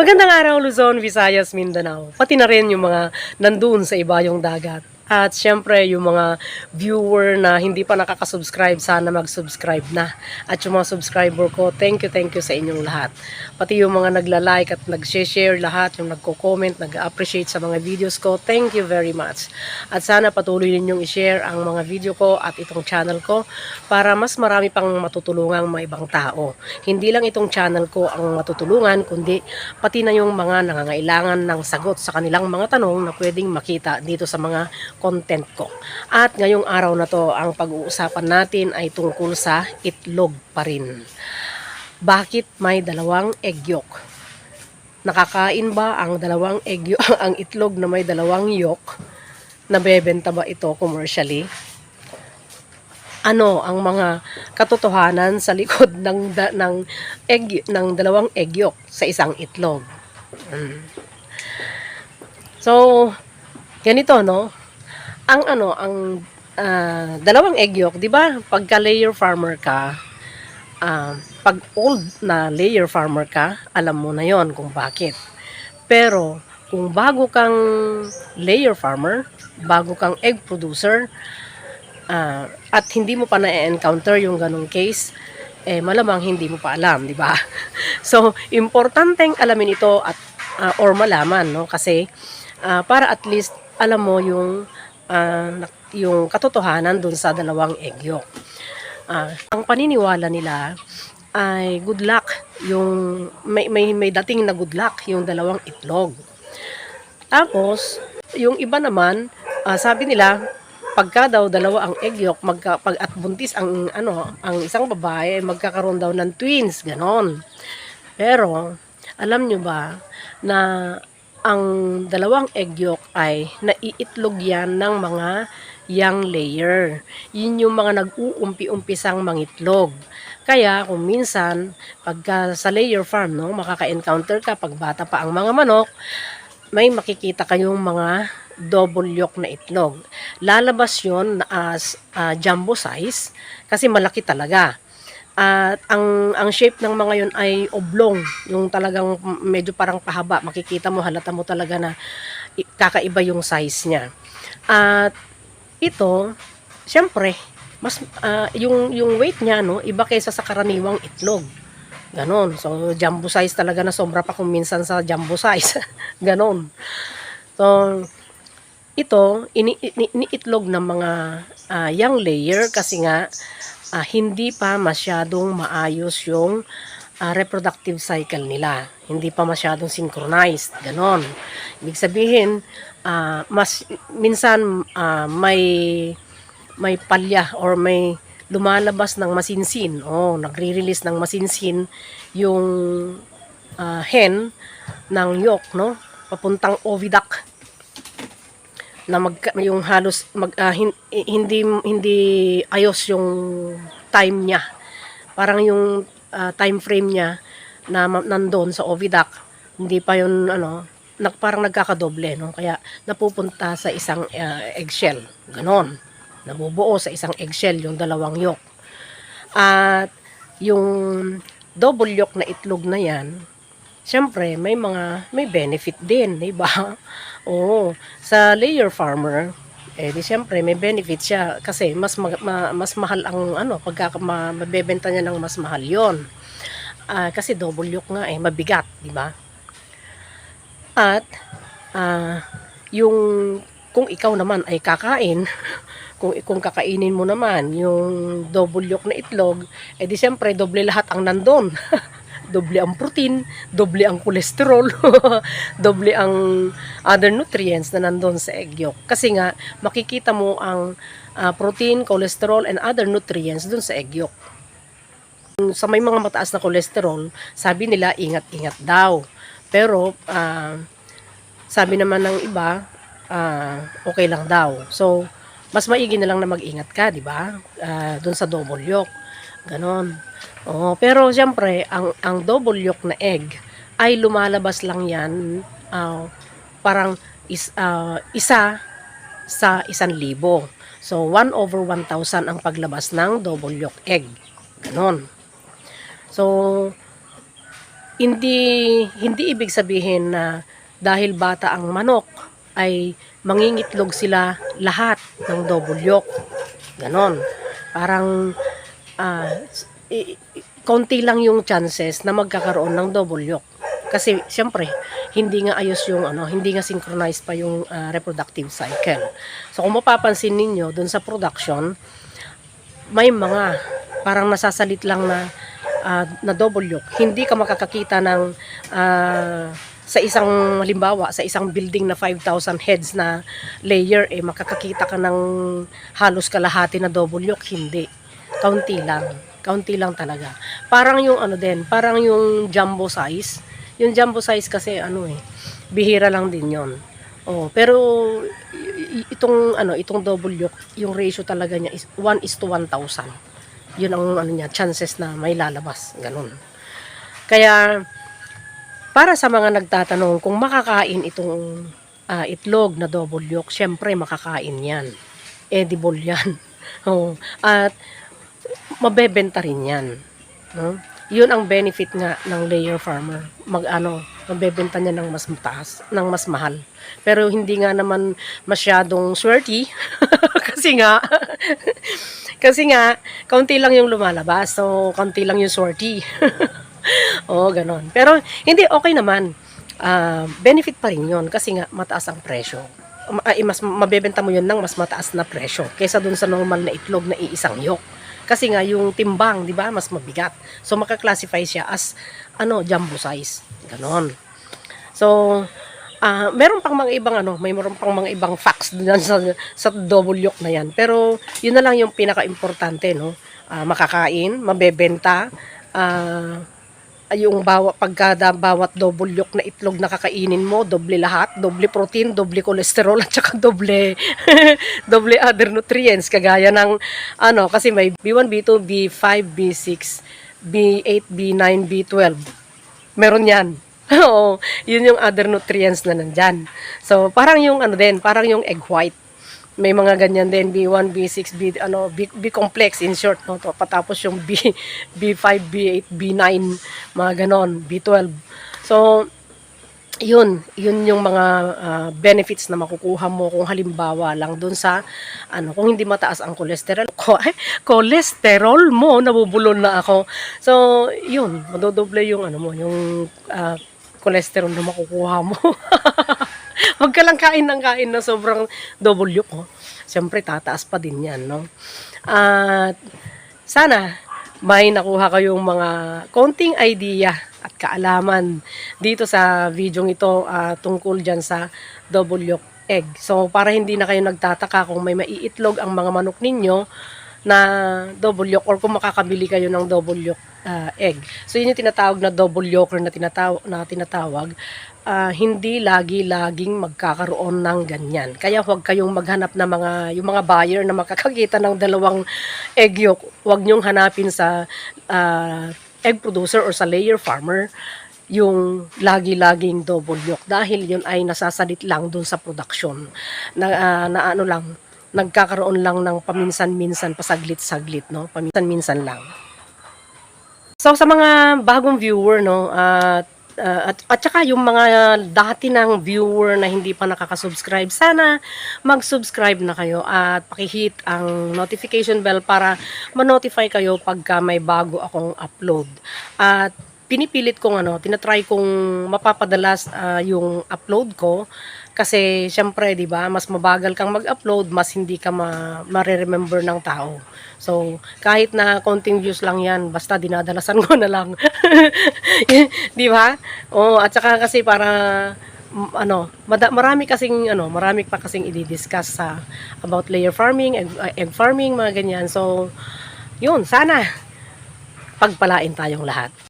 Magandang araw Luzon, Visayas, Mindanao. Pati na rin yung mga nandun sa ibayong dagat. At syempre yung mga viewer na hindi pa nakaka-subscribe, sana mag-subscribe na. At yung mga subscriber ko, thank you, thank you sa inyong lahat. Pati yung mga nagla-like at nag-share lahat, yung nagko-comment, nag-appreciate sa mga videos ko, thank you very much. At sana patuloy ninyong i-share ang mga video ko at itong channel ko para mas marami pang matutulungang mga ibang tao. Hindi lang itong channel ko ang matutulungan, kundi pati na yung mga nangangailangan ng sagot sa kanilang mga tanong na pwedeng makita dito sa mga content ko. At ngayong araw na to, ang pag-uusapan natin ay tungkol sa itlog pa rin. Bakit may dalawang egg yolk? Nakakain ba ang dalawang egg yolk, ang itlog na may dalawang yolk? Nabebenta ba ito commercially? Ano ang mga katotohanan sa likod ng da, ng egg ng dalawang egg yolk sa isang itlog? Mm. So, ganito no. Ang ano, ang ah, dalawang egg yolk, 'di ba? Pagka layer farmer ka, ah, pag old na layer farmer ka, alam mo na 'yon kung bakit. Pero kung bago kang layer farmer, bago kang egg producer, ah, at hindi mo pa na-encounter yung ganong case, eh malamang hindi mo pa alam, di ba? So, importanteng alamin ito at ah, or malaman, no? Kasi ah, para at least alam mo yung nak- yung katotohanan dun sa dalawang egg yolk. Ah, ang paniniwala nila ay good luck yung may, may, may dating na good luck yung dalawang itlog. Tapos, yung iba naman, ah, sabi nila, pagka daw dalawa ang egg yolk, magka, pag at buntis ang ano, ang isang babae, magkakaroon daw ng twins, ganon. Pero, alam nyo ba na ang dalawang egg yolk ay naiitlog yan ng mga young layer. Yun yung mga nag-uumpi-umpisang mangitlog. Kaya kung minsan, pagka sa layer farm, no, makaka-encounter ka pag bata pa ang mga manok, may makikita kayong mga double yolk na itlog. Lalabas yon as ah, jumbo size kasi malaki talaga. At ang ang shape ng mga yon ay oblong, yung talagang medyo parang pahaba. Makikita mo, halata mo talaga na kakaiba yung size niya. At ito, syempre, mas ah, yung yung weight niya no, iba kaysa sa karaniwang itlog. Ganon. So, jumbo size talaga na sobra pa kung minsan sa jumbo size. Ganon. So, ito, ini, ini, iniitlog ng mga ah, young layer kasi nga ah, hindi pa masyadong maayos yung ah, reproductive cycle nila. Hindi pa masyadong synchronized. Ganon. Ibig sabihin, ah, mas minsan ah, may may palya or may lumalabas ng masinsin. Oh, nagre-release ng masinsin yung ah, hen ng yolk, no? Papuntang oviduct na mag yung halos mag ah, hin- hindi hindi ayos yung time niya. Parang yung ah, time frame niya na nandoon sa oviduct, hindi pa yun ano, nag, parang nagkakadoble, no? Kaya napupunta sa isang ah, eggshell. Ganon. Nabubuo sa isang eggshell yung dalawang yolk. At yung double yolk na itlog na yan, syempre may mga may benefit din, 'di ba? Oo, sa layer farmer, eh di syempre may benefit siya kasi mas ma- ma- mas mahal ang ano pagka ma- mabebenta niya ng mas mahal 'yon. Ah, kasi double yolk nga eh mabigat, 'di ba? At ah, yung kung ikaw naman ay kakain, kung kung kakainin mo naman yung double yolk na itlog, eh di syempre doble lahat ang nandun. doble ang protein, doble ang kolesterol, doble ang other nutrients na nandun sa egg yolk. Kasi nga, makikita mo ang ah, protein, cholesterol, and other nutrients dun sa egg yolk. Sa may mga mataas na kolesterol, sabi nila, ingat-ingat daw. Pero, ah, sabi naman ng iba, ah, okay lang daw. So, mas maigi na lang na mag-ingat ka, di ba? Ah, doon sa double yolk. Ganon. Oo, pero siyempre, ang, ang double yolk na egg ay lumalabas lang yan ah, parang is, ah, isa sa isang libo. So, 1 over 1,000 ang paglabas ng double yolk egg. Ganon. So, hindi hindi ibig sabihin na dahil bata ang manok ay mangingitlog sila lahat ng double yolk. Ganon. Parang i- konti lang yung chances na magkakaroon ng double yolk. Kasi siyempre, hindi nga ayos yung ano, hindi nga synchronized pa yung ah, reproductive cycle. So kung mapapansin ninyo doon sa production, may mga parang nasasalit lang na ah, na double yolk. Hindi ka makakakita ng ah, sa isang halimbawa sa isang building na 5,000 heads na layer eh makakakita ka ng halos kalahati na double yolk hindi kaunti lang kaunti lang talaga parang yung ano din parang yung jumbo size yung jumbo size kasi ano eh bihira lang din yon oh pero itong ano itong double yolk yung ratio talaga niya is 1 is to 1,000 yun ang ano niya chances na may lalabas ganun kaya para sa mga nagtatanong kung makakain itong ah, itlog na double yolk, syempre makakain yan. Edible yan. Oo. At mabebenta rin yan. No? Yun ang benefit nga ng layer farmer. Mag ano, mabebenta niya ng mas mataas, ng mas mahal. Pero hindi nga naman masyadong swerte kasi nga kasi nga kaunti lang yung lumalabas. So kaunti lang yung swerte. Oo, ganon. Pero hindi okay naman. Ah, benefit pa rin 'yon kasi nga mataas ang presyo. Ay, mas mabebenta mo 'yun ng mas mataas na presyo kaysa dun sa normal na itlog na iisang yok. Kasi nga yung timbang, 'di ba, mas mabigat. So maka-classify siya as ano, jumbo size. Ganon. So, ah meron pang mga ibang ano, may meron pang mga ibang facts dun sa sa double yolk na 'yan. Pero 'yun na lang yung pinaka-importante, no. Ah, makakain, mabebenta, ah yung bawat pagkada bawat double yolk na itlog na kakainin mo, doble lahat, doble protein, doble cholesterol at saka doble doble other nutrients kagaya ng ano kasi may B1, B2, B5, B6, B8, B9, B12. Meron 'yan. Oo, yun yung other nutrients na nandyan. So, parang yung ano din, parang yung egg white. May mga ganyan din, B1, B6, B, ano, B, B complex in short, no? To, patapos yung B, B5, B8, B9, mga ganon, B12. So, yun, yun yung mga ah, benefits na makukuha mo kung halimbawa lang dun sa ano, kung hindi mataas ang cholesterol ko, ay, cholesterol mo, nabubulol na ako. So, yun, madodoble yung ano mo, yung ah, cholesterol na makukuha mo. Huwag ka lang kain ng kain na sobrang double yolk, oh. Siyempre, tataas pa din yan, no? At, sana, may nakuha kayong mga konting idea at kaalaman dito sa video ito ah, tungkol dyan sa double yolk egg. So, para hindi na kayo nagtataka kung may maiitlog ang mga manok ninyo na double yolk or kung makakabili kayo ng double yolk ah, egg. So, yun yung tinatawag na double yolker na, tinataw na tinatawag. Ah, hindi lagi-laging magkakaroon ng ganyan. Kaya huwag kayong maghanap ng mga, yung mga buyer na makakakita ng dalawang egg yolk. Huwag nyong hanapin sa ah, egg producer or sa layer farmer yung lagi-laging double yolk dahil yun ay nasasalit lang dun sa production na, ah, na ano lang nagkakaroon lang ng paminsan-minsan pasaglit-saglit no paminsan-minsan lang So sa mga bagong viewer no at uh, at at saka yung mga dati ng viewer na hindi pa nakaka-subscribe sana mag-subscribe na kayo at paki-hit ang notification bell para ma-notify kayo pagka may bago akong upload. At pinipilit kong ano, tinatry kong mapapadalas ah, yung upload ko kasi syempre 'di ba, mas mabagal kang mag-upload, mas hindi ka ma mare-remember ng tao. So, kahit na konting views lang 'yan, basta dinadalasan ko na lang. 'Di ba? Oh, at saka kasi para ano, marami kasing ano, marami pa kasing i-discuss sa about layer farming, egg, egg farming, mga ganyan. So, yun, sana pagpalain tayong lahat.